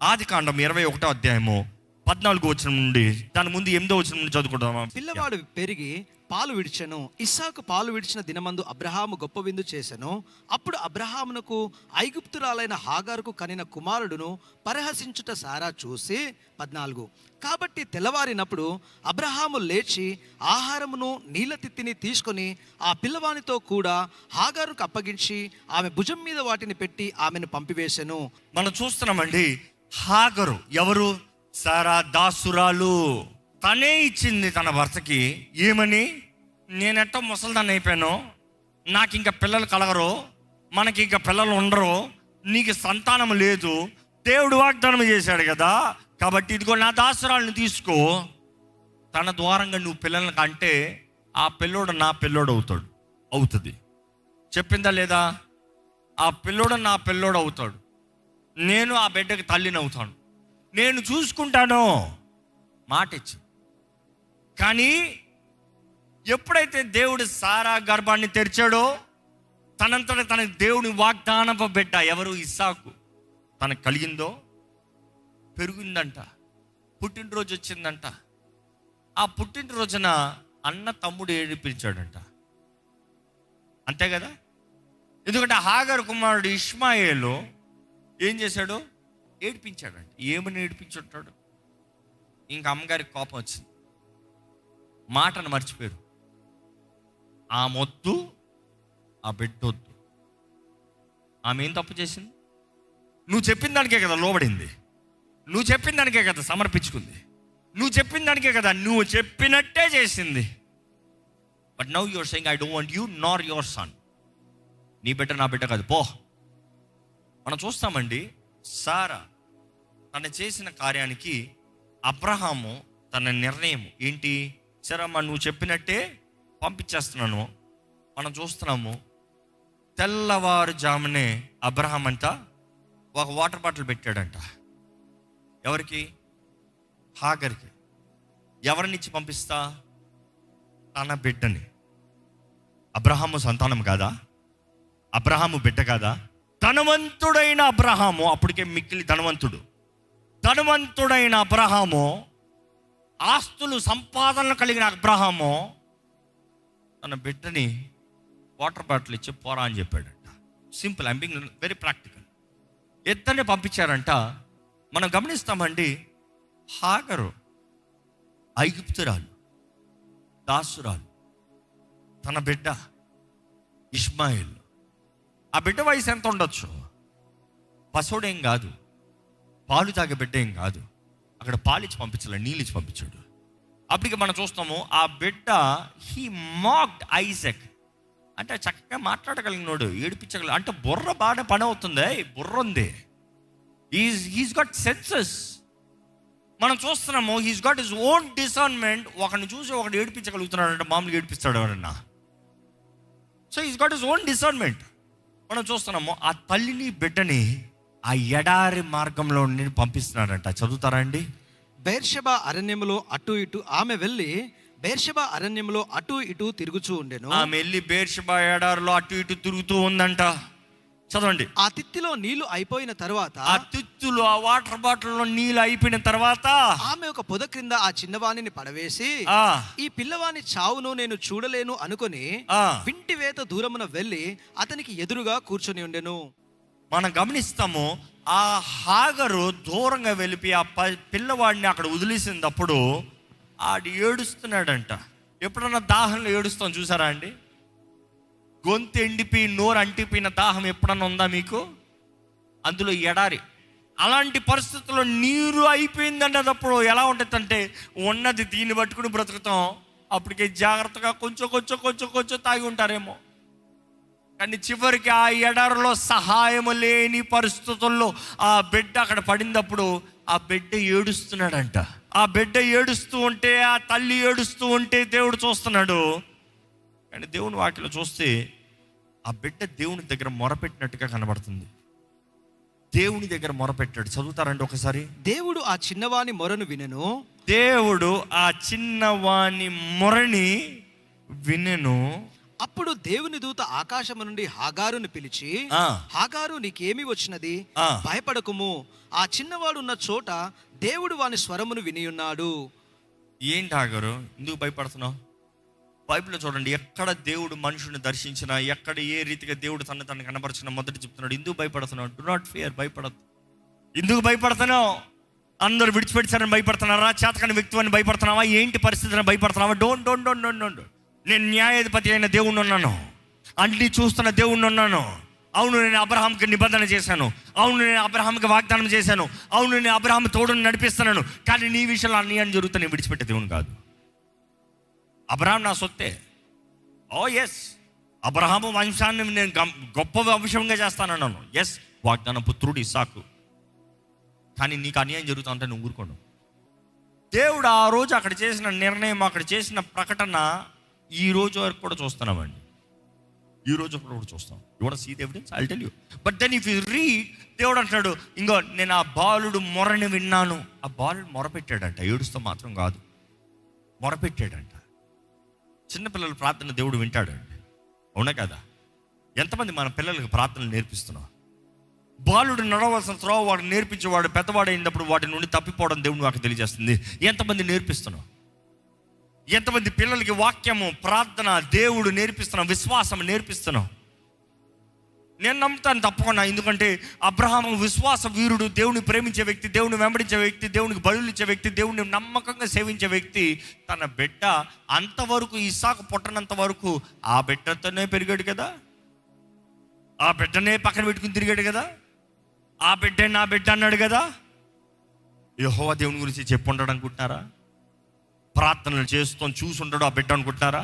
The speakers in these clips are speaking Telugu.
ఆది కాండం ఇరవై ఒకటో అధ్యాయము పద్నాలుగు వచ్చిన నుండి దాని ముందు ఎనిమిదో వచ్చిన నుండి చదువుకుంటామా పిల్లవాడు పెరిగి పాలు విడిచెను. ఇస్సాకు పాలు విడిచిన దినమందు అబ్రహాము గొప్ప విందు చేసెను. అప్పుడు అబ్రహామునకు ఐగుప్తురాలైన హాగారుకు కనిన కుమారుడును పరిహసించుట సారా చూసి పద్నాలుగు. కాబట్టి తెల్లవారినప్పుడు అబ్రహాము లేచి ఆహారమును నీళ్ళ తిత్తిని తీసుకొని ఆ పిల్లవానితో కూడా హాగారుకు అప్పగించి ఆమె భుజం మీద వాటిని పెట్టి ఆమెను పంపివేశెను మనం చూస్తున్నామండి హాగరు. ఎవరు? సారా దాసురాలు. తనే ఇచ్చింది తన భర్తకి. ఏమని? నేనెట్టో ముసలిదాన్ని అయిపోయాను. నాకు ఇంకా పిల్లలు కలగరు. మనకి ఇంకా పిల్లలు ఉండరు. నీకు సంతానం లేదు. దేవుడు వాగ్దానం చేశాడు కదా. కాబట్టి ఇదిగో నా దాసురాలను తీసుకో. తన ద్వారంగా నువ్వు పిల్లలను కంటే ఆ పిల్లోడు నా పిల్లోడు అవుతాడు. అవుతుంది. చెప్పిందా లేదా? ఆ పిల్లోడు నా పిల్లోడు అవుతాడు. నేను ఆ బిడ్డకి తల్లిని అవుతాను. నేను చూసుకుంటాను. మాట ఇచ్చి కానీ ఎప్పుడైతే దేవుడు సారా గర్భాన్ని తెరిచాడో తనంతట తన దేవుని వాగ్దానపు బిడ్డ ఎవరు? ఇస్సాకు. తనకు కలిగిందో? పెరిగిందంట. పుట్టినరోజు వచ్చిందంట. ఆ పుట్టినరోజున అన్న తమ్ముడు ఏడిపించాడంట అంతే కదా? ఎందుకంటే హాగర్ కుమారుడు ఇష్మాయేలు ఏం చేశాడు? ఏడిపించాడంట ఏమని ఏడిపించుంటాడు? ఇంకా అమ్మగారికి కోపం వచ్చింది. మాటను మర్చిపోయారు. ఆ మొద్దు ఆ బిడ్డొద్దు. ఆమె ఏం తప్పు చేసింది? నువ్వు చెప్పిన దానికే కదా లోబడింది. నువ్వు చెప్పిన దానికే కదా సమర్పించుకుంది. నువ్వు చెప్పిన దానికే కదా నువ్వు చెప్పినట్టే చేసింది. But now you're saying I don't want you nor your son నీ బిడ్డ నా బిడ్డ కాదు. పో. మనం చూస్తామండి సారా తను చేసిన కార్యానికి అబ్రహాము తన నిర్ణయం. ఏంటి? సరే నువ్వు చెప్పినట్టే పంపించేస్తున్నాను. మనం చూస్తున్నాము తెల్లవారుజామునే అబ్రహాం అంట ఒక వాటర్ బాటిల్ పెట్టాడంట. ఎవరికి? హాగర్కి. ఎవరినిచ్చి పంపిస్తా? తన బిడ్డని. అబ్రహాము సంతానం కాదా? అబ్రహాము బిడ్డ కాదా? ధనవంతుడైన అబ్రహాము అప్పటికే మిక్కిలి ధనవంతుడు. ధనవంతుడైన అబ్రహాము ఆస్తులు సంపాదనలు కలిగిన అబ్రహాము తన బిడ్డని వాటర్ బాటిల్ ఇచ్చి పోరా అని చెప్పాడంట. Simple I being very practical. ఇద్దరిని పంపించారంట. మనం గమనిస్తామండి హాగరు ఐగుప్తురాలు దాసురాలు తన బిడ్డ ఇస్మాయిల్ ఆ బిడ్డ వయసు ఎంత ఉండొచ్చు? పసోడేం కాదు. పాలు తాగే బిడ్డ ఏం కాదు. అక్కడ పాలిచ్చి పంపించలే? నీళ్ళు ఇచ్చి పంపించాడు. అప్పటికి మనం చూస్తాము ఆ బిడ్డ హీ మాక్డ్ ఐజక్ అంటే చక్కగా మాట్లాడగలిగినోడు ఏడిపించగల అంటే బుర్ర బాగా పని అవుతుంది. బుర్ర ఉంది. ఈజ్ హీస్ గాట్ సెన్సెస్ మనం చూస్తున్నాము he's got his own discernment ఒకరిని చూసి ఒకటి ఏడిపించగలుగుతున్నాడు అంటే మామూలుగా ఏడిపిస్తాడు ఎవరన్నా. So he's got his own discernment మనం చూస్తున్నాము ఆ తల్లిని బిడ్డని ఆ ఎడారి మార్గంలో నేను పంపిస్తున్నాడంట. చదువుతారా అండి? బేర్షబా అరణ్యములో అటు ఇటు ఆమె వెళ్ళి బేర్షబా అరణ్యములో అటు ఇటు తిరుగుచూ ఉండెను. ఆమె వెళ్ళి బేర్షబా ఎడారిలో అటు ఇటు తిరుగుతూ ఉందంట. చదవండి. ఆ తిత్తిలో నీళ్ళు అయిపోయిన తర్వాత ఆ తిత్తులు ఆ వాటర్ బాటిల్లో నీళ్ళు అయిపోయిన తర్వాత ఆమె ఒక పొద క్రింద ఆ చిన్నవాణిని పడవేసి ఆ. ఈ పిల్లవాని చావును నేను చూడలేను అనుకొని ఆ. వింటి వేత దూరమున వెళ్ళి అతనికి ఎదురుగా కూర్చొని ఉండెను. మనం గమనిస్తాము ఆ హాగరు దూరంగా వెళ్ళిపోయి ఆ ప- పిల్లవాడిని అక్కడ వదిలేసినప్పుడు ఆడు ఏడుస్తున్నాడంట. ఎప్పుడన్నా దాహంలో ఏడుస్తాం చూసారా అండి? గొంతు ఎండిపోయి నోరు అంటిపోయిన దాహం ఎప్పుడన్నా ఉందా మీకు? అందులో ఎడారి. అలాంటి పరిస్థితుల్లో నీరు అయిపోయిందన్నప్పుడు ఎలా ఉంటుందంటే ఉన్నది దీన్ని పట్టుకుని బ్రతుకుతాం. అప్పటికే జాగ్రత్తగా కొంచెం కొంచెం కొంచెం కొంచెం తాగి ఉంటారేమో. కానీ చివరికి ఆ ఎడారిలో సహాయం లేని పరిస్థితుల్లో ఆ బిడ్డ అక్కడ పడినప్పుడు ఆ బిడ్డ ఏడుస్తున్నాడంట. ఆ బిడ్డ ఏడుస్తూ ఉంటే ఆ తల్లి ఏడుస్తూ ఉంటే దేవుడు చూస్తున్నాడు. కానీ దేవుని వాటిలో చూస్తే ఆ బిడ్డ దేవుని దగ్గర మొరపెట్టినట్టుగా కనబడుతుంది. దేవుని దగ్గర మొరపెట్టాడు. చదువుతారండి ఒకసారి. దేవుడు ఆ చిన్నవాని మొరను వినెను. దేవుడు ఆ చిన్నవాని మొరని వినెను. అప్పుడు దేవుని దూత ఆకాశము నుండి హాగారును పిలిచి. హాగారు నీకేమి వచ్చినది. భయపడకుము. ఆ చిన్నవాడు ఉన్న చోట దేవుడు వాని స్వరమును వినియున్నాడు. ఏంటి ఆగారు ఎందుకు భయపడుతున్నావు? బైబిల్లో చూడండి ఎక్కడ దేవుడు మనుషుని దర్శించినా ఎక్కడ ఏ రీతిగా దేవుడు తన తను కనపరిచిన మొదటి చెప్తున్నాడు ఎందుకు భయపడుతున్నావు? డు నాట్ ఫియర్ భయపడద్దు. ఎందుకు భయపడుతున్నావు? అందరూ విడిచిపెట్టారని భయపడుతున్నారా? చేతకాని వ్యక్తి అని భయపడుతున్నావా? ఏంటి పరిస్థితిని భయపడుతున్నావా? Don't don't don't don't don't నేను న్యాయాధిపతి అయిన దేవుణ్ణి ఉన్నాను. అన్ని చూస్తున్న దేవుణ్ణి ఉన్నాను. అవును నేను అబ్రహాంకి నిబంధన చేశాను. అవును నేను అబ్రహాంకి వాగ్దానం చేశాను. అవును నేను అబ్రహాం తోడుని నడిపిస్తున్నాను. కానీ నీ విషయంలో అన్యాయం జరుగుతా నేను విడిచిపెట్టే దేవుని కాదు. అబ్రహాం నా సొత్తే. Oh, ఓ ఎస్ అబ్రహాము వంశాన్ని నేను గం- గొప్ప వంశంగా చేస్తానన్నాను. ఎస్ వాగ్దాన పుత్రుడు ఇసాకు కానీ నీకు అన్యాయం జరుగుతుందంటే నువ్వు ఊరుకోను. దేవుడు ఆ రోజు అక్కడ చేసిన నిర్ణయం అక్కడ చేసిన ప్రకటన ఈ రోజు వరకు కూడా చూస్తున్నామండి ఈ రోజు కూడా చూస్తాం. You see the evidence I tell you but then if you read దేవుడు అంటాడు ఇంకో నేను ఆ బాలుడు మొరని విన్నాను. ఆ బాలుడు మొరపెట్టాడంట. ఏడుస్తూ మాత్రం కాదు. మొరపెట్టాడంట. చిన్నపిల్లల ప్రార్థన దేవుడు వింటాడండి అవునా కదా? ఎంతమంది మన పిల్లలకు ప్రార్థనలు నేర్పిస్తున్నాం? బాలుడు నడవలసిన త్రోవ వాడు నేర్పించేవాడు పెద్దవాడు అయినప్పుడు వాటి నుండి తప్పిపోవడం దేవుడు నాకు తెలియజేస్తుంది. ఎంతమంది నేర్పిస్తున్నాం? ఎంతమంది పిల్లలకి వాక్యము ప్రార్థన దేవుడు నేర్పిస్తున్నాం విశ్వాసం నేర్పిస్తున్నాం? నేను నమ్ముతాను తప్పకుండా. ఎందుకంటే అబ్రహాం విశ్వాస వీరుడు దేవుని ప్రేమించే వ్యక్తి దేవుని వెంబడించే వ్యక్తి దేవునికి బలులు ఇచ్చే వ్యక్తి దేవుని నమ్మకంగా సేవించే వ్యక్తి తన బిడ్డ అంతవరకు ఇసాకు పుట్టనంత వరకు ఆ బిడ్డతోనే పెరిగాడు కదా? ఆ బిడ్డనే పక్కన పెట్టుకుని తిరిగాడు కదా? ఆ బిడ్డే నా బిడ్డ అన్నాడు కదా? యహోవా దేవుని గురించి చెప్పుంటాడు అనుకుంటున్నారా? ప్రార్థనలు చేస్తూ చూసుంటాడు ఆ బిడ్డ అనుకుంటున్నారా?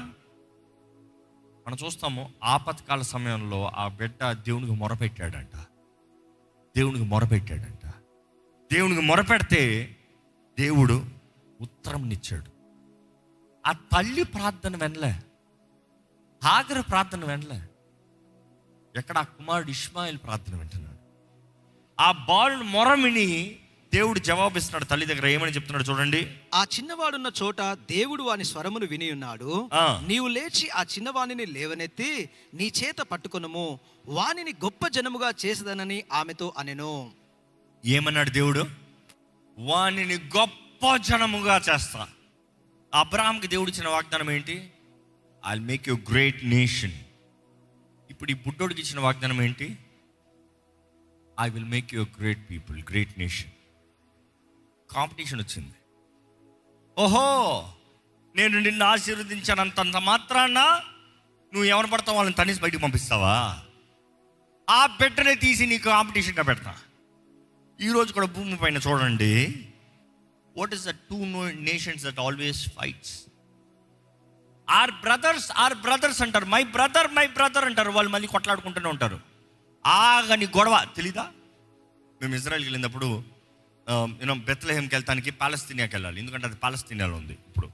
మనం చూస్తాము ఆపత్కాల సమయంలో ఆ బిడ్డ దేవునికి మొరపెట్టాడంట. దేవునికి మొరపెట్టాడంట. దేవునికి మొరపెడితే దేవుడు ఉత్తరంనిచ్చాడు ఆ తల్లి ప్రార్థన వెనలే. హాగరు ప్రార్థన వెనలే. ఎక్కడ ఆ కుమారుడు ఇష్మాయిల్ ప్రార్థన వింటున్నాడు. ఆ బాలుడు మొరమిని దేవుడు జవాబిస్తున్నాడు తల్లి దగ్గర ఏమని చెప్తున్నాడు చూడండి. ఆ చిన్నవాడున్న చోట దేవుడు వాని స్వరమును వినియున్నాడు ఆ. నీవు లేచి ఆ చిన్నవాణిని లేవనెత్తి నీ చేత పట్టుకొనుము వానిని గొప్ప జనముగా చేసదనని ఆమెతో అనెను. ఏమన్నాడు దేవుడు? వానిని గొప్ప జనముగా చేస్తా. అబ్రాహాంకి దేవుడు ఇచ్చిన వాగ్దానం ఏంటి? I make you great nation ఇప్పుడు ఈ బుడ్డోడికి ఇచ్చిన వాగ్దానం ఏంటి? I will make you great people great nation competition వచ్చింది. ఓహో నేను నిన్ను ఆశీర్వదించానంతంత మాత్రాన నువ్వు ఎవరు పడతావు వాళ్ళని తనేసి బయటికి పంపిస్తావా? ఆ బిడ్డనే తీసి నీకు కాంపిటీషన్గా పెడతా. ఈరోజు కూడా భూమి పైన చూడండి. What is the two nations that always fights are brothers are brothers అంటారు. మై బ్రదర్ మై బ్రదర్ అంటారు. వాళ్ళు మళ్ళీ కొట్లాడుకుంటూనే ఉంటారు. ఆగని గొడవ. తెలీదా? మేము ఇజ్రాయల్కి వెళ్ళినప్పుడు యూనో బెత్లహేమ్కి వెళ్తానికి పాలస్తీనియాకి వెళ్ళాలి. ఎందుకంటే అది పాలస్తీనియాలో ఉంది ఇప్పుడు.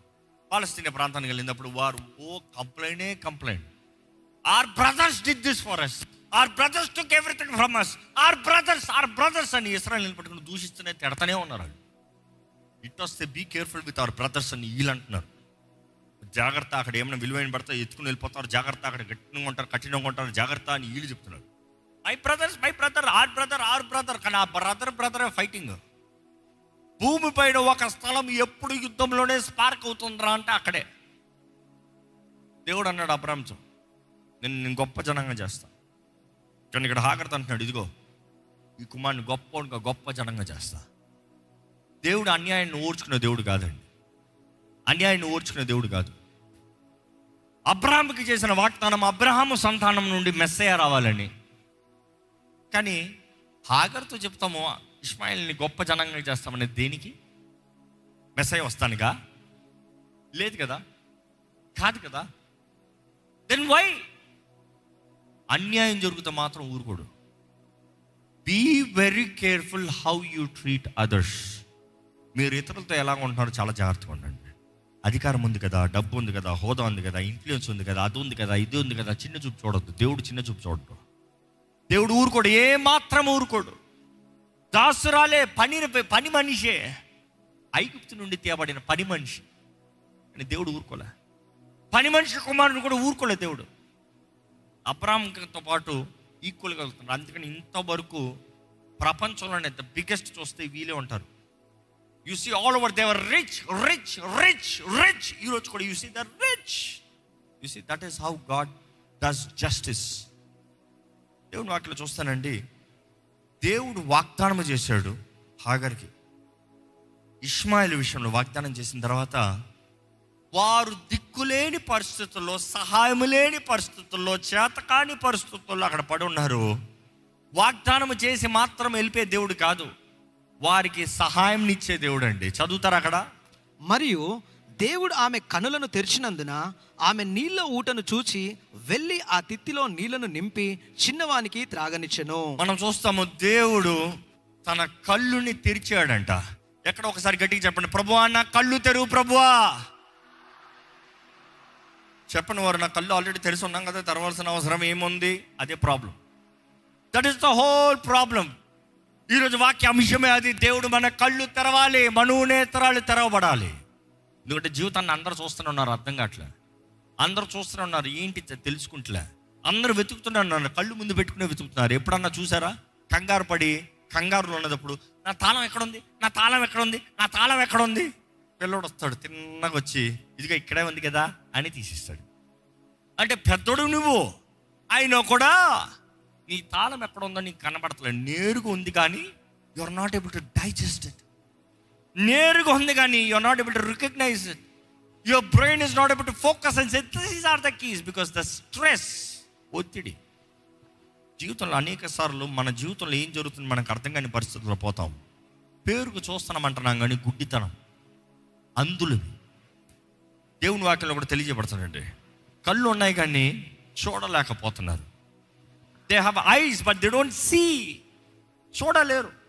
పాలస్తీనియా ప్రాంతానికి వెళ్ళినప్పుడు వారు oh కంప్లైంటే complaint our brothers did this for us our brothers took everything from us our brothers our brothers అని ఇస్రాయల్ నిలబెట్టుకుని దూషిస్తూనే తిడతానే ఉన్నారు వాళ్ళు. ఇట్ వస్తే be careful with our brothers అని వీళ్ళు అంటున్నారు జాగ్రత్త అక్కడ ఏమైనా విలువైన పడితే ఎత్తుకుని వెళ్ళిపోతారు. జాగ్రత్త అక్కడ గట్టిగా ఉంటారు కఠినంగా ఉంటారు. జాగ్రత్త అని వీళ్ళు చెప్తున్నారు. My brothers my brother our brother our brother కానీ ఆ బ్రదర్ బ్రదర్ ఫైటింగ్ భూమి పైన ఒక స్థలం ఎప్పుడు యుద్ధంలోనే స్పార్క్ అవుతుందిరా అంటే అక్కడే. దేవుడు అన్నాడు అబ్రాంశం నేను నేను గొప్ప జనంగా చేస్తా. కానీ ఇక్కడ హాకర్త అంటున్నాడు ఇదిగో ఈ కుమారుని గొప్ప గొప్ప జనంగా చేస్తా. దేవుడు అన్యాయాన్ని ఓర్చుకునే దేవుడు కాదండి. అన్యాయాన్ని ఓర్చుకునే దేవుడు కాదు. అబ్రహాంకి చేసిన వాగ్దానం అబ్రహాము సంతానం నుండి మెస్సయ్య రావాలని. కానీ హాగర్తో చెప్తాము ఇస్మాయిల్ని గొప్ప జనంగా చేస్తామని దేనికి? మెసేజ్ వస్తానుగా? లేదు కదా? కాదు కదా? దెన్ వై అన్యాయం జరుగుతూ మాత్రం ఊరుకోడు. Be very careful how you treat others మీరు ఇతరులతో ఎలా ఉంటున్నారో చాలా జాగ్రత్తగా ఉండండి. అధికారం ఉంది కదా డబ్బు ఉంది కదా హోదా ఉంది కదా ఇన్ఫ్లుయెన్స్ ఉంది కదా అది ఉంది కదా ఇది ఉంది కదా చిన్న చూపు చూడొద్దు. దేవుడు చిన్న చూపు చూడడు. దేవుడు ఊరుకోడు ఏ మాత్రం ఊరుకోడు. దాసురాలే పని పని మనిషే. ఐగుప్తు నుండి తేబడిన పని మనిషి. అని దేవుడు ఊరుకోలే. పని మనిషి కుమారుని కూడా ఊరుకోలే దేవుడు. అబ్రామ్తో పాటు ఈక్వల్గా వెళ్తున్నారు. అందుకని ఇంతవరకు ప్రపంచంలోనే ద బిగ్గెస్ట్ చూస్తే వీలే ఉంటారు. You see all over they're rich rich rich rich ఈరోజు కూడా you see the rich you see that is how God does justice దేవుని వాటిలో చూస్తానండి. దేవుడు వాగ్దానం చేశాడు హాగర్కి. ఇష్మాయిల్ విషయంలో వాగ్దానం చేసిన తర్వాత వారు దిక్కులేని పరిస్థితుల్లో సహాయం లేని పరిస్థితుల్లో చేతకాని పరిస్థితుల్లో అక్కడ పడి ఉన్నారు. వాగ్దానం చేసి మాత్రం వెళ్ళిపోయే దేవుడు కాదు. వారికి సహాయం ఇచ్చే దేవుడు అండి చదువుతారు అక్కడ? మరియు దేవుడు ఆమె కనులను తెరిచినందున ఆమె నీళ్ళ ఊటను చూచి వెళ్ళి ఆ తిత్తిలో నీళ్ళను నింపి చిన్నవానికి త్రాగనిచ్చెను. మనం చూస్తాము దేవుడు తన కళ్ళుని తెరిచాడంట. ఎక్కడ ఒకసారి గట్టిగా చెప్పండి ప్రభువా నా కళ్ళు తెరువు ప్రభువా చెప్పండి వారు నా కళ్ళు ఆల్రెడీ తెలిసి ఉన్నాం కదా తెరవాల్సిన అవసరం ఏముంది? అదే problem. That is the whole problem ఈరోజు వాక్య అంశమే అది. దేవుడు మన కళ్ళు తెరవాలి మనోనేతరాలు తెరవబడాలి. ఎందుకంటే జీవితాన్ని అందరూ చూస్తూనే ఉన్నారు అర్థం కావట్లే. అందరూ చూస్తూనే ఉన్నారు ఏంటి తెలుసుకుంటలే. అందరూ వెతుకుతున్నారు కళ్ళు ముందు పెట్టుకునే వెతుకుతున్నారు. ఎప్పుడన్నా చూసారా? కంగారు పడి కంగారులో ఉన్నదప్పుడు నా తాళం ఎక్కడుంది? నా తాళం ఎక్కడుంది? నా తాళం ఎక్కడుంది? పిల్లోడు వస్తాడు తిన్నగా వచ్చి ఇదిగో ఇక్కడే ఉంది కదా అని తీసిస్తాడు. అంటే పెద్దోడు నువ్వు అయినా కూడా నీ తాళం ఎక్కడ ఉందో నీకు కనబడతలేదు. నేరుగా ఉంది కానీ you are not able to digest it నేరుగా ఉంది కానీ you are not able to recognise it your brain is not able to focus and say this are the keys because the stress ఒత్తిడి. జీవితంలో అనేక సార్లు మన జీవితంలో ఏం జరుగుతుంది మనకు అర్థం కాని పరిస్థితుల్లో పోతాం. పేరుకు చూస్తున్నామంటున్నాం కానీ గుడ్డితనం అందులు దేవుని వాక్యంలో కూడా తెలియజేయబడుతుందండి. కళ్ళు ఉన్నాయి కానీ చూడలేకపోతున్నారు. They have eyes but they don't see చూడలేరు.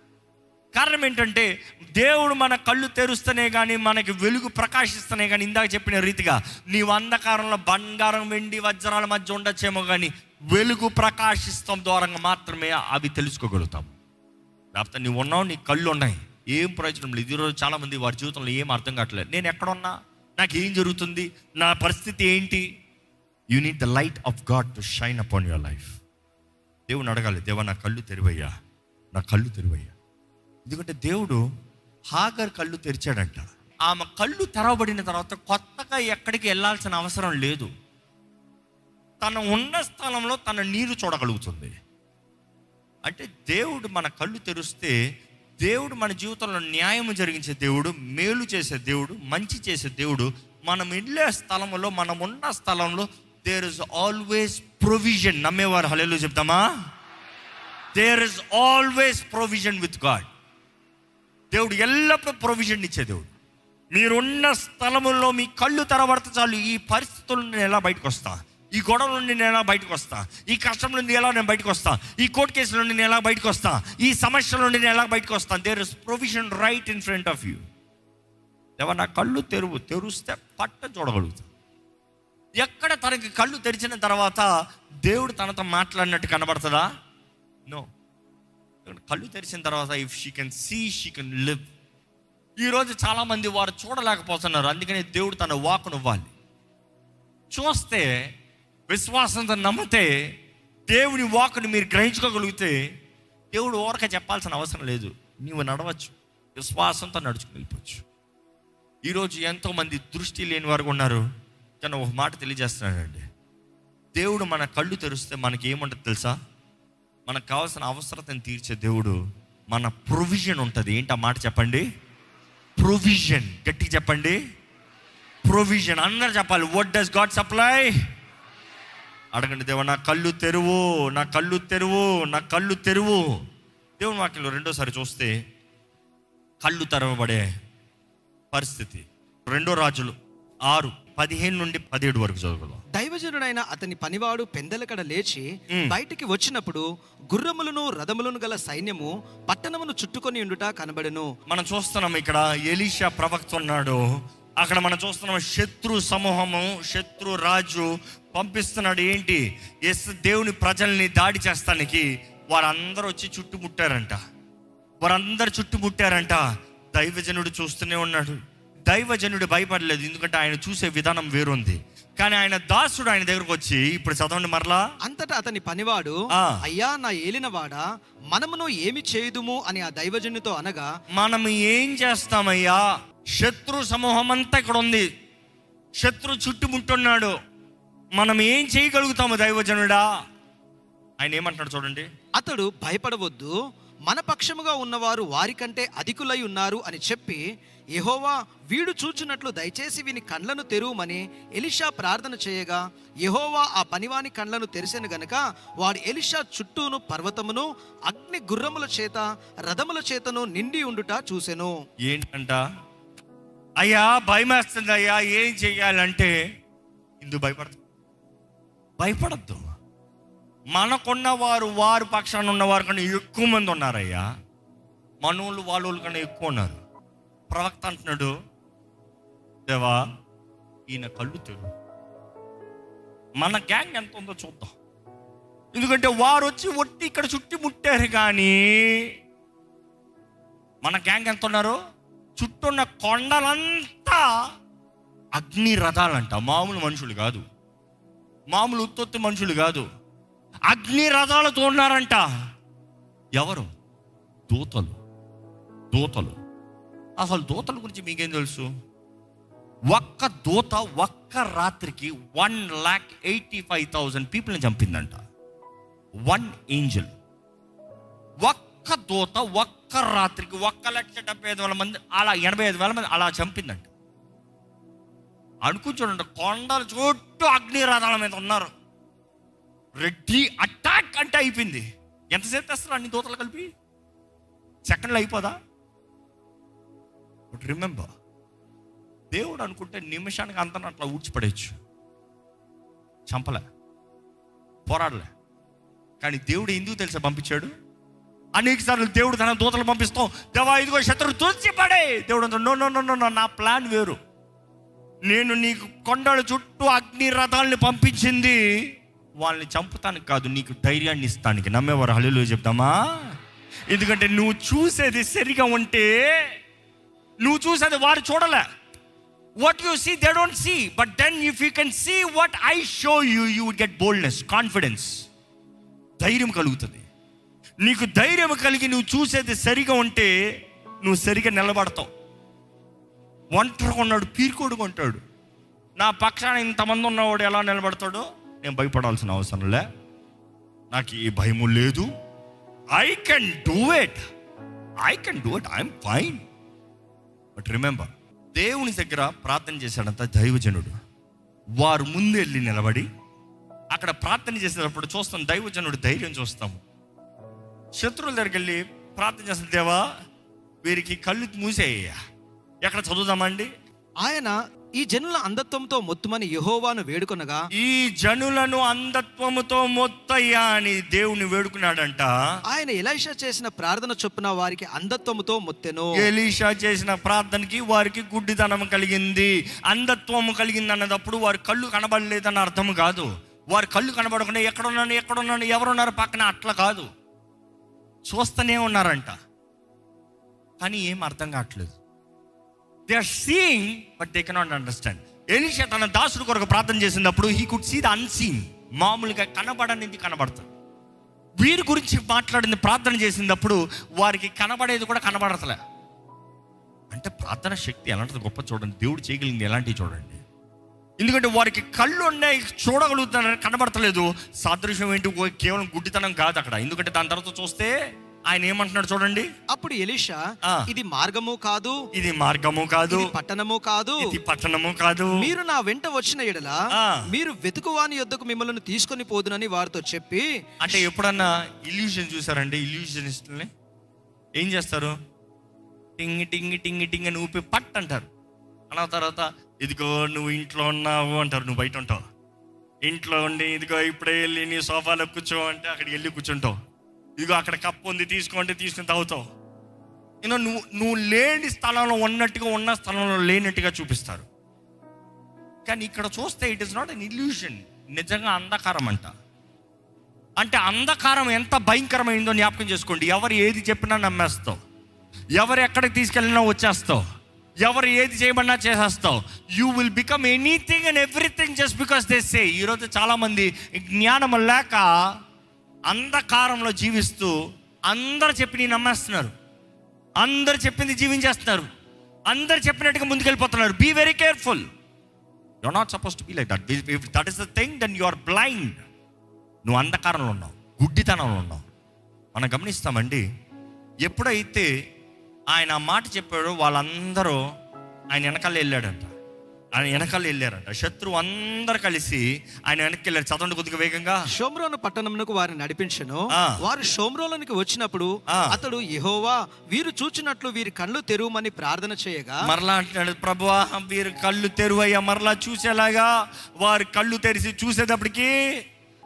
కారణం ఏంటంటే దేవుడు మన కళ్ళు తెరుస్తనే కానీ మనకి వెలుగు ప్రకాశిస్తనే కానీ ఇందాక చెప్పిన రీతిగా నీవు అంధకారంలో బంగారం వెండి వజ్రాల మధ్య ఉండొచ్చేమో కానీ వెలుగు ప్రకాశిస్తాం ద్వారా మాత్రమే అవి తెలుసుకోగలుగుతాం. లేకపోతే నీవు ఉన్నావు నీ కళ్ళు ఉన్నాయి. ఏం ప్రయోజనం లేదు. ఈరోజు చాలామంది వారి జీవితంలో ఏం అర్థం కావట్లేదు. నేను ఎక్కడున్నా? నాకు ఏం జరుగుతుంది? నా పరిస్థితి ఏంటి? You need the light of God to shine upon your life దేవుని అడగాలి దేవా నా కళ్ళు తెరివయ్యా. నా కళ్ళు తెరివయ్యా. ఎందుకంటే దేవుడు హాగర్ కళ్ళు తెరిచాడంట. ఆమె కళ్ళు తెరవబడిన తర్వాత కొత్తగా ఎక్కడికి వెళ్ళాల్సిన అవసరం లేదు. తన ఉన్న స్థలంలో తన నీరు చూడగలుగుతుంది. అంటే దేవుడు మన కళ్ళు తెరిస్తే దేవుడు మన జీవితంలో న్యాయం జరిగించే దేవుడు మేలు చేసే దేవుడు మంచి చేసే దేవుడు మనం ఇళ్ళే స్థలంలో మనం ఉన్న స్థలంలో దేర్ ఇస్ ఆల్వేస్ ప్రొవిజన్ నమ్మేవారు హలేలు చెప్తామా? There is always provision with God దేవుడు ఎల్లప్పుడూ ప్రొవిజన్ ఇచ్చే దేవుడు. మీరున్న స్థలములో మీ కళ్ళు తెరబడితే చాలు ఈ పరిస్థితుల నుండి నేను ఎలా బయటకు వస్తా? ఈ గొడవ నుండి నేను ఎలా బయటకు వస్తా? ఈ కష్టం నుండి ఎలా నేను బయటకు వస్తా? ఈ కోర్టు కేసుల నుండి నేను ఎలా బయటకు వస్తా? ఈ సమస్యల నుండి నేను ఎలా బయటకు వస్తాను there is provision right in front of you దేవా నా కళ్ళు తెరువు తెరుస్తే పట్ట చూడగలుగుతా. ఎక్కడ తనకి కళ్ళు తెరిచిన తర్వాత దేవుడు తనతో మాట్లాడినట్టు కనబడుతుందా? నో కళ్ళు తెరిచిన తర్వాత if she can see she can live ఈరోజు చాలామంది వారు చూడలేకపోతున్నారు. అందుకనే దేవుడు తన వాకును ఇవ్వాలి చూస్తే విశ్వాసంతో నమ్మితే దేవుని వాకుని మీరు గ్రహించుకోగలిగితే దేవుడు ఓరక చెప్పాల్సిన అవసరం లేదు. నీవు నడవచ్చు. విశ్వాసంతో నడుచుకుని వెళ్ళిపోవచ్చు. ఈరోజు ఎంతోమంది దృష్టి లేని వారు ఉన్నారు. కానీ ఒక మాట తెలియజేస్తున్నాడండి దేవుడు మన కళ్ళు తెరిస్తే మనకి ఏముంటుంది తెలుసా? మనకు కావాల్సిన అవసరతను తీర్చే దేవుడు మన ప్రొవిజన్ ఉంటుంది. ఏంటి ఆ మాట చెప్పండి? ప్రొవిజన్ గట్టిగా చెప్పండి. ప్రొవిజన్ అందరు చెప్పాలి. వాట్ డస్ గాడ్ సప్లై అడగండి దేవ నా కళ్ళు తెరువు నా కళ్ళు తెరువు నా కళ్ళు తెరువు. దేవుని వాక్యంలో రెండోసారి చూస్తే కళ్ళు తెరవబడే పరిస్థితి. రెండో రాజులు ఆరు పదిహేను నుండి పదిహేడు వరకు చదువుకుందాం. దైవజనుడైన అతని పనివాడు పెందలకడ లేచి. బయటికి వచ్చినప్పుడు గుర్రములను రథములను గల సైన్యము పట్టణమును చుట్టుకొని ఉండుట కనబడెను. మనం చూస్తున్నాం ఇక్కడ ఎలీషా ప్రవక్త ఉన్నాడు. అక్కడ మనం చూస్తున్నాం శత్రు సమూహము శత్రు రాజు పంపిస్తున్నాడు. ఏంటి? ఎస్ దేవుని ప్రజల్ని దాడి చేస్తానికి వారందరూ వచ్చి చుట్టుముట్టారంట. వారందరు చుట్టుముట్టారంట. దైవజనుడు చూస్తూనే ఉన్నాడు. దైవజనుడు భయపడలేదు ఎందుకంటే ఆయన చూసే విధానం వేరుంది. కానీ ఆయన దాసుడు ఆయన దగ్గరకు వచ్చి ఇప్పుడు చదవండి మరలా. అంతటా అతని పనివాడు. అయ్యా నా ఏలినవాడా మనమును ఏమి చేయుదుము? అని ఆ దైవజనుతో అనగా మనం ఏం చేస్తామయ్యా? శత్రు సమూహం అంతా ఇక్కడ ఉంది. శత్రు చుట్టుముట్టున్నాడు. మనం ఏం చేయగలుగుతాము దైవజనుడా? ఆయన ఏమంటాడు చూడండి. అతడు భయపడవద్దు. మన పక్షముగా ఉన్నవారు వారికంటే అధికులై ఉన్నారు అని చెప్పి యహోవా వీడు చూచినట్లు దయచేసి వీని కండ్లను తెరువమని ఎలిషా ప్రార్థన చేయగా యహోవా ఆ పనివాని కండ్లను తెరిసెను గనుక వాడు ఎలిషా చుట్టూను పర్వతమును అగ్ని గుర్రముల చేత రథముల చేతను నిండి ఉండుట చూసెను. ఏంటంట? అయ్యా భయమేస్తుంది అయ్యా ఏం చెయ్యాలంటే ఇందు భయపడదు. భయపడద్దు. మనకున్న వారు వారు పక్షాన ఉన్నవారు కన్నా ఎక్కువ మంది ఉన్నారయ్యా. మనోళ్ళు వాళ్ళు కన్నా ఎక్కువ ఉన్నారు. ప్రవక్త అంటున్నాడు దేవా ఈయన కళ్ళు తెరు. మన గ్యాంగ్ ఎంత ఉందో చూద్దాం. ఎందుకంటే వారు వచ్చి ఒట్టి ఇక్కడ చుట్టి ముట్టారు కానీ మన గ్యాంగ్ ఎంత ఉన్నారు చుట్టున్న కొండలంతా అగ్ని రథాలంట. మామూలు మనుషులు కాదు. మామూలు ఉత్పత్తి మనుషులు కాదు. అగ్ని రథాలతో ఉన్నారంట. ఎవరు? దూతలు. దూతలు. అసలు దూతల గురించి మీకేం తెలుసు? ఒక్క దూత ఒక్క రాత్రికి one lakh eighty five thousand పీపుల్ని చంపిందంట. వన్ ఏంజల్ ఒక్క దూత ఒక్క రాత్రికి ఒక్క లక్ష డెబ్బై ఐదు వేల మంది అలా ఎనభై ఐదు వేల మంది అలా చంపిందంట. అనుకుని చూడండి కొండల చుట్టూ అగ్నిరాధాల మీద ఉన్నారు. రెడ్డి అటాక్ అంటే అయిపోయింది. ఎంతసేపు తెస్తారు అన్ని దూతలు కలిపి? సెకండ్లో అయిపోదా? బట్ రిమెంబర్ దేవుడు అనుకుంటే నిమిషానికి అంతా అట్లా ఊడ్చిపడేయచ్చు. చంపలే పోరాడలే. కానీ దేవుడు ఎందుకు తెలుసా పంపించాడు? అనేక సార్లు దేవుడు తన దూతలు పంపిస్తాం. దేవా ఇదిగో శత్రువు తుడిచిపడే. దేవుడు అంటాడు, నో నో నో నో నా ప్లాన్ వేరు. నేను నీకు కొండల చుట్టూ అగ్ని రథాలని పంపించింది. వాళ్ళని చంపుతానికి కాదు నీకు ధైర్యాన్ని ఇస్తానికి. నమ్మేవారు? హల్లు చెప్తామా ఎందుకంటే నువ్వు చూసేది సరిగా ఉంటే నువ్వు చూసేది వారు చూడలే. What you see they don't see but then if you can see what I show you you would get boldness confidence ధైర్యం కలుగుతుంది. నీకు ధైర్యం కలిగి నువ్వు చూసేది సరిగా ఉంటే నువ్వు సరిగా నిలబడతావు. ఒంటరి కొన్నాడు పీర్కోడు కొంటాడు నా పక్షాన ఇంతమంది ఉన్నవాడు ఎలా నిలబడతాడో నేను భయపడాల్సిన అవసరం లే. నాకు ఏ భయము లేదు. I can do it I can do it I'm fine but remember దేవుని దగ్గర ప్రార్థన చేశాడంత దైవజనుడు. వారు ముందు వెళ్ళి నిలబడి అక్కడ ప్రార్థన చేసేటప్పుడు చూస్తాం దైవజనుడు ధైర్యం చూస్తాము. శత్రువుల దగ్గరికి వెళ్ళి ప్రార్థన చేస్తాం దేవా వీరికి కళ్ళు మూసేయ్యా. ఎక్కడ చదువుదామండి? ఆయన ఈ జనుల అంధత్వంతో మొత్తుమని యెహోవాను వేడుకొనగా ఈ జనులను అంధత్వముతో మొత్తయ్యా అని దేవుని వేడుకున్నాడంట. ఆయన ఎలైషా చేసిన ప్రార్థన చొప్పున వారికి అంధత్వముతో మొత్తెను. ఎలీషా చేసిన ప్రార్థనకి వారికి గుడ్డితనం కలిగింది. అంధత్వము కలిగింది అన్నదప్పుడు వారి కళ్ళు కనబడలేదన్న అర్థం కాదు. వారి కళ్ళు కనబడకుండా ఎక్కడున్నాను ఎక్కడున్నాను ఎవరున్నారు పక్కన అట్లా కాదు. చూస్తూనే ఉన్నారంట. కానీ ఏం అర్థం కావట్లేదు. They are seeing but they cannot understand Elisha తన దాసుడు కొరకు ప్రార్థన చేసినప్పుడు he could see the unseen మామూలుగా కనబడనిది కనబడుతుంది వీరి గురించి మాట్లాడింది ప్రార్థన చేసినప్పుడు వారికి కనబడేది కూడా కనబడతలే. అంటే ప్రార్థన శక్తి ఎలాంటిది గొప్ప చూడండి. దేవుడు చేయగలిగింది ఎలాంటివి చూడండి. ఎందుకంటే వారికి కళ్ళు ఉన్నాయి చూడగలుగుతారని కనబడతలేదు. సాదృశ్యం ఏంటి? కేవలం గుడ్డితనం కాదు అక్కడ. ఎందుకంటే దాని తర్వాత చూస్తే ఆయన ఏమంటున్నాడు చూడండి? అప్పుడు ఎలీషా. ఇది మార్గము కాదు ఇది మార్గము కాదు పట్టణము కాదు. ఇది పట్టణము కాదు. మీరు నా వెంట వచ్చిన ఎడల. మీరు వెతుకువాని యొద్దకు మిమ్మల్ని తీసుకొని పోదునని వారితో చెప్పి అంటే ఎప్పుడన్నా ఇల్యూషన్ చూసారండి ఇల్యూషనిస్టుల్ని ఏం చేస్తారు? టింగ్ టింగ్ టింగ్ టింగ్ అని ఊపి పట్ అంటారు. అన్న తర్వాత ఇదిగో నువ్వు ఇంట్లో ఉన్నావు అంటారు నువ్వు బయట ఉంటావు? ఇంట్లో ఉండి ఇదిగో ఇప్పుడే వెళ్ళి నీ సోఫాలో కూర్చో అంటే అక్కడికి వెళ్ళి కూర్చుంటావు. ఇదిగో అక్కడ కప్పు ఉంది తీసుకోండి తీసుకుని తాగుతావు. ఇంకా నువ్వు నువ్వు లేని స్థలంలో ఉన్నట్టుగా ఉన్న స్థలంలో లేనట్టుగా చూపిస్తారు. కానీ ఇక్కడ చూస్తే it is not an illusion నిజంగా అంధకారం అంట. అంటే అంధకారం ఎంత భయంకరమైందో జ్ఞాపకం చేసుకోండి. ఎవరు ఏది చెప్పినా నమ్మేస్తావు. ఎవరు ఎక్కడికి తీసుకెళ్ళినా వచ్చేస్తావు. ఎవరు ఏది చేయమన్నా చేసేస్తావు. You will become anything and everything just because they say ఈరోజు చాలామంది జ్ఞానం లేక అంధకారంలో జీవిస్తూ అందరు చెప్పి నమ్మేస్తున్నారు. అందరు చెప్పింది జీవించేస్తున్నారు. అందరు చెప్పినట్టుగా ముందుకెళ్ళిపోతున్నారు. Be very careful you not suppose to be like that that is the thing then you are blind నువ్వు అంధకారంలో ఉన్నావు. గుడ్డితనంలో ఉన్నావు. మనం గమనిస్తామండి ఎప్పుడైతే ఆయన మాట చెప్పాడో వాళ్ళందరూ ఆయన వెనకాల వెళ్ళాడంట. ఆయన వెనకాల వెళ్ళారంట. శత్రువు అందరు కలిసి ఆయన వెనక్కి వెళ్ళారు. చదవండి కొద్దిగా వేగంగా. షోమ్రోను పట్టణమునకు వారిని నడిపించెను. వారు షోమ్రోలోనికి వచ్చినప్పుడు. అతడు యెహోవా వీరు చూచినట్లు వీరి కళ్ళు తెరువమని ప్రార్థన చేయగా మరలా అంటున్నాడు ప్రభువా వీరు కళ్ళు తెరువయ్యా. మరలా చూసేలాగా వారు కళ్ళు తెరిచి చూసేటప్పటికి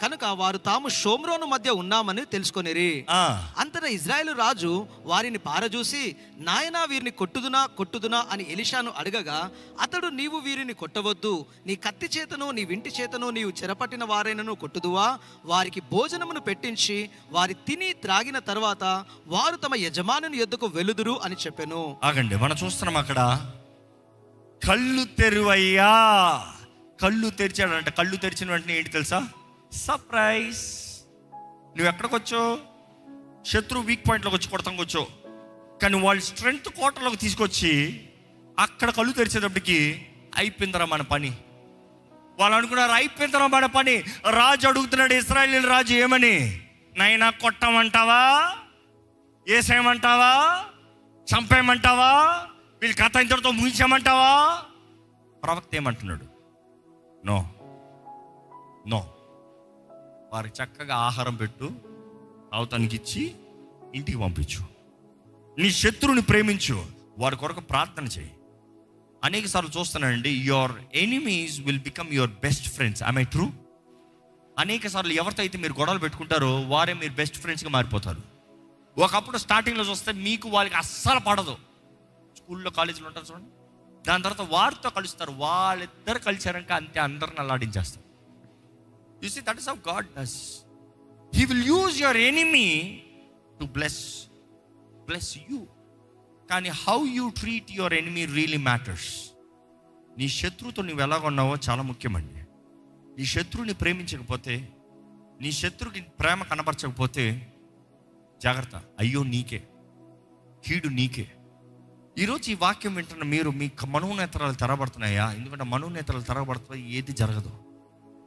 కనుక వారు తాము షోమ్రోను మధ్య ఉన్నామని తెలుసుకొనిరి. ఆ, అంతటా ఇజ్రాయేలు రాజు వారిని పారజూసి నాయనా వీరిని కొట్టుదునా కొట్టుదునా అని ఎలిషాను అడగగా అతడు నీవు వీరిని కొట్టవద్దు. నీ కత్తి చేతను నీ వింటి చేతను నీవు చెరపట్టిన వారైనను కొట్టుదువా? వారికి భోజనమును పెట్టించి వారి తిని త్రాగిన తర్వాత వారు తమ యజమానుని ఎద్దుకు వెలుదురు అని చెప్పెను. ఆగండి మనం చూస్తున్నాం అక్కడ. కళ్ళు తెరువయ్యా. కళ్ళు తెరిచాడంట. కళ్ళు తెరిచిన వెంటనే ఏంటి తెలుసా? సర్ప్రైజ్ నువ్వు ఎక్కడికి వచ్చావు శత్రు వీక్ పాయింట్లోకి వచ్చి కొడతాం వచ్చో. కానీ వాళ్ళ స్ట్రెంగ్త్ కోటలోకి తీసుకొచ్చి అక్కడ కళ్ళు తెరిచేటప్పటికి అయిపోయిందిరా మన పని. వాళ్ళు అనుకున్నారు అయిపోయిందిరా మన పని. రాజు అడుగుతున్నాడు ఇస్రాయలీల రాజు ఏమని? నైనా కొట్టమంటావా? ఏసేయమంటావా? చంపేయమంటావా? వీళ్ళు కథ ఇంతటితో ముగించామంటావా ప్రవక్త ఏమంటున్నాడు? నో. నో. వారికి చక్కగా ఆహారం పెట్టు అవతానికి ఇచ్చి ఇంటికి పంపించు. నీ శత్రువుని ప్రేమించు. వారి కొరకు ప్రార్థన చేయి. అనేక సార్లు చూస్తానండి your enemies will become your best friends I my true అనేక సార్లు ఎవరితో అయితే మీరు గొడవలు పెట్టుకుంటారో వారే మీరు బెస్ట్ ఫ్రెండ్స్గా మారిపోతారు. ఒకప్పుడు స్టార్టింగ్లో చూస్తే మీకు వాళ్ళకి అస్సలు పడదు. స్కూల్లో కాలేజీలో ఉంటారు చూడండి. దాని తర్వాత వారితో కలుస్తారు. వాళ్ళిద్దరు కలిసారంక అంతే అందరిని అల్లాడించేస్తారు. You see that is how God does he will use your enemy to bless bless you కానీ how you treat your enemy really matters నీ శత్రువుతో నువ్వు ఎలాగొన్నావో చాలా ముఖ్యమండి. నీ శత్రువుని ప్రేమించకపోతే నీ శత్రుకి ప్రేమ కనపరచకపోతే జాగ్రత్త. అయ్యో నీకే. కీడు నీకే. ఈరోజు ఈ వాక్యం వింటున్న మీరు మీ క- మనోనేత్రాలు తెరబడుతున్నాయా? ఎందుకంటే మనోనేత్రాలు తెరబడుతున్నాయి ఏది జరగదు.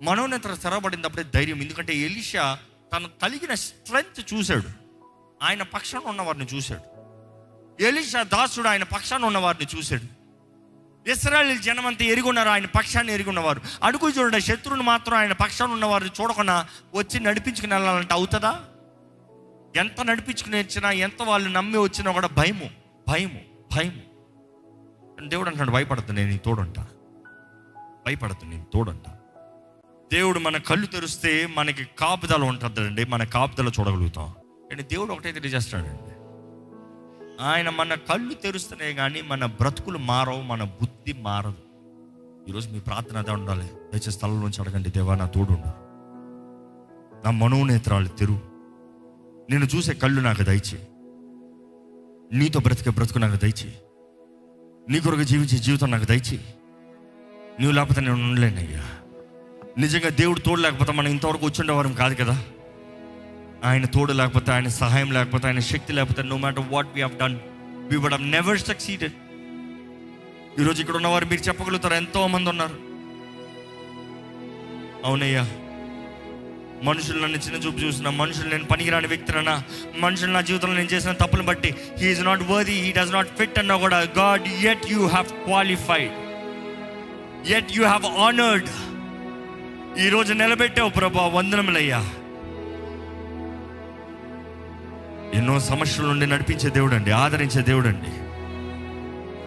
మనోనేత్ర తెరబడినప్పుడే ధైర్యం. ఎందుకంటే ఎలిషా తను కలిగిన స్ట్రెంగ్త్ చూశాడు. ఆయన పక్షాన ఉన్నవారిని చూశాడు. ఎలిషా దాసుడు ఆయన పక్షాన ఉన్నవారిని చూశాడు. ఇస్రాయల్ జనమంతా ఎరుగున్నారు ఆయన పక్షాన్ని ఎరుగున్నవారు. అడుగు చూడండి శత్రువుని మాత్రం ఆయన పక్షాన ఉన్నవారిని చూడకుండా వచ్చి నడిపించుకుని వెళ్ళాలంటే అవుతుందా? ఎంత నడిపించుకుని వచ్చినా ఎంత వాళ్ళు నమ్మి వచ్చినా కూడా భయము భయము భయము. దేవుడు అంటాడు భయపడద్దు నేను నీ తోడుంటా. భయపడద్దు నేను తోడుంటా. దేవుడు మన కళ్ళు తెరిస్తే మనకి కాపుదల ఉంటుందండి. మన కాపుదల చూడగలుగుతాం. అండి దేవుడు ఒకటే తెలియజేస్తాడండి. ఆయన మన కళ్ళు తెరుస్తనే కానీ మన బ్రతుకులు మారవు మన బుద్ధి మారదు. ఈరోజు మీ ప్రార్థన అదే ఉండాలి. దయచేసి స్థలం నుంచి అడగండి దేవా నా తోడు ఉండు. నా మనోనేత్రాలు తెరువు నేను చూసే కళ్ళు నాకు దయచే నీతో బ్రతికే బ్రతుకు నాకు దయచే నీ కొరకు జీవించే జీవితం నాకు దయచే నువ్వు లేకపోతే నేను ఉండలేనయ్యా. నిజంగా దేవుడు తోడు లేకపోతే మనం ఇంతవరకు వచ్చుండేవారం కాదు కదా. ఆయన తోడు లేకపోతే ఆయన సహాయం లేకపోతే ఆయన శక్తి లేకపోతే no matter what we done we would have never succeeded ఈరోజు ఇక్కడ ఉన్నవారు మీరు చెప్పగలుగుతారు? ఎంతో మంది ఉన్నారు. అవునయ్యా. మనుషులు నన్ను చిన్న చూపు చూసిన మనుషులు నేను పనికిరాని వ్యక్తులన్నా మనుషులు నా జీవితంలో నేను చేసిన తప్పులు బట్టి he's not worthy he does not fit అన్నా కూడా God at you have qualified at you have honoured ఈరోజు నిలబెట్టావు ప్రభా వందనములయ్యా. ఎన్నో సమస్యల నుండి నడిపించే దేవుడు అండి ఆదరించే దేవుడు అండి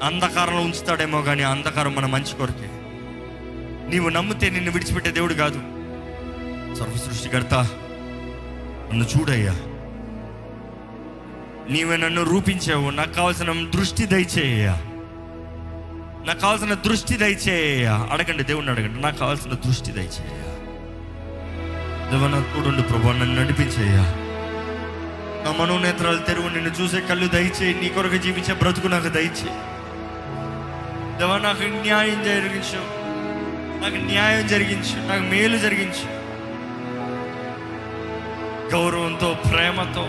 అంధకారంలో ఉంచుతాడేమో కానీ అంధకారం మన మంచి కొరకే. నీవు నమ్మితే నిన్ను విడిచిపెట్టే దేవుడు కాదు. సర్వ సృష్టికర్త నన్ను చూడయ్యా. నీవే నన్ను రూపించావు నాకు కావాల్సిన దృష్టి దయచేయ్యా. నాకు కావాల్సిన దృష్టి దయచేయ. అడగండి దేవుణ్ణి అడగండి. నాకు కావాల్సిన దృష్టి దయచేయ. దేవ నాకు తోడుండు ప్రభా నన్ను నడిపించేయ. నా మనోనేత్రాలు తెరువు నిన్ను చూసే కళ్ళు దయచేయి. నీ కొరకు జీవించే బ్రతుకు నాకు దయచేయి. దేవా నాకు న్యాయం జరిగించు. నాకు న్యాయం జరిగించు. నాకు మేలు జరిగించు. గౌరవంతో ప్రేమతో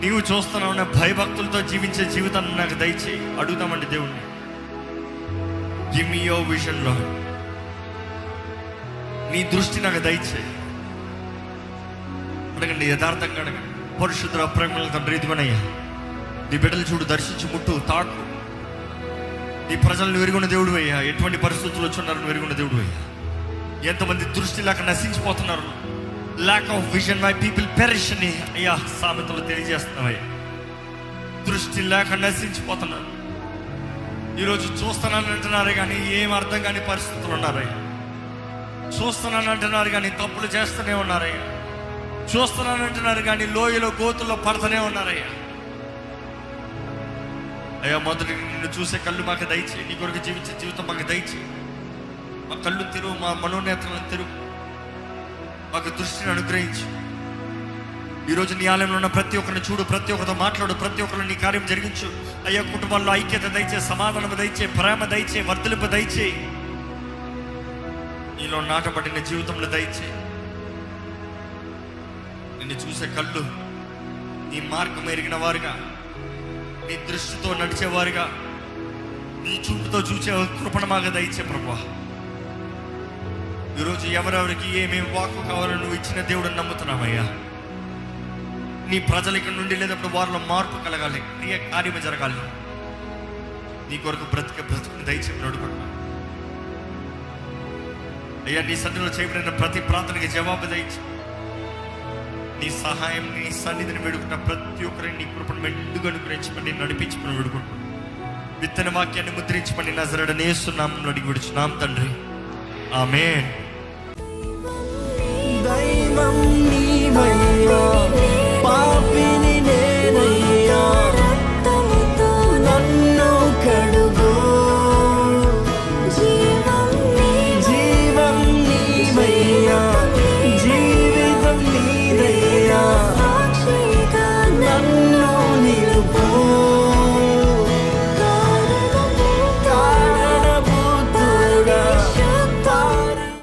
నీవు చూస్తున్నావు భయభక్తులతో జీవించే జీవితాన్ని నాకు దయచేయి. అడుగుదామండి దేవుణ్ణి. గివ్ మీ యువర్ విజన్లో నీ దృష్టి నాకు దయచేయి. అడగండి యథార్థంగా అడగండి. పరిశుద్ధ ప్రేమల తండ్రి ఇదిగోనయ్యా. నీ బిడ్డలు చూడు దర్శించి ముట్టు తాడు నీ ప్రజలను వెరుగున్న దేవుడు అయ్యా. ఎటువంటి పరిస్థితులు వచ్చున్నారని వెరుగున్న దేవుడు అయ్యా. ఎంతమంది దృష్టి లేక నశించిపోతున్నారు. Lack of vision my people perish అని అయ్యా సామెతలు తెలియజేస్తున్నావయ్యా. దృష్టి లేక నశించిపోతున్నారు. ఈరోజు చూస్తున్నాను అంటున్నారు కానీ ఏం అర్థం కాని పరిస్థితులు ఉన్నారయ్యా. చూస్తున్నాను అంటున్నారు కానీ తప్పులు చేస్తూనే ఉన్నారయ్యా. చూస్తున్నాను అంటున్నారు కానీ లోయలో గోతుల్లో పడుతూనే ఉన్నారయ్యా. అయ్యా మొదటి నిన్ను చూసే కళ్ళు మాకు దయచి నీ కొరకు జీవించే జీవితం మాకు దయచి మా కళ్ళు తిరుగు మా మనోనేత్రాలను తిరుగు మాకు దృష్టిని అనుగ్రహించు. ఈరోజు నీ ఆలయంలో ఉన్న ప్రతి ఒక్కరిని చూడు ప్రతి ఒక్కరితో మాట్లాడు ప్రతి ఒక్కరిని నీ కార్యం జరిగించు. అయ్యా కుటుంబాల్లో ఐక్యత దయచే సమాధానం దయచే ప్రేమ దయచే వర్ధలింపు దయచే. నీలో నాటబడిన జీవితంలో దయచే. నిన్ను చూసే కళ్ళు నీ మార్గం ఎరిగిన వారుగా నీ దృష్టితో నడిచేవారుగా నీ చూపుతో చూసే కృపణ మాకు దయచే ప్రభా ఈరోజు ఎవరెవరికి ఏమేమి వాక్కు కావాలో నువ్వు ఇచ్చిన దేవుడు నమ్ముతున్నామయ్యా నీ ప్రజలు ఇక్కడ నుండి లేదప్పుడు వారిలో మార్పు కలగాలి క్రియ కార్యము జరగాలి. నీ కొరకు బ్రతికే బ్రతుకుని దయచేసి నడుకుంటున్నా అయ్యా నీ సన్నిధిలో చేయబడిన ప్రతి ప్రార్థనకి జవాబు దయచి. నీ సహాయం నీ సన్నిధిని వేడుకున్న ప్రతి ఒక్కరిని నీ కృపను మెండుగా అనుగ్రహించమని నడిపించమని వేడుకుంటున్నాను. విత్తన వాక్యాన్ని ముద్రించమని నజరడ నేస్తున్నాం అడిగి విడుచున్నాం తండ్రి. ఆమె దైవం నీవయ్యా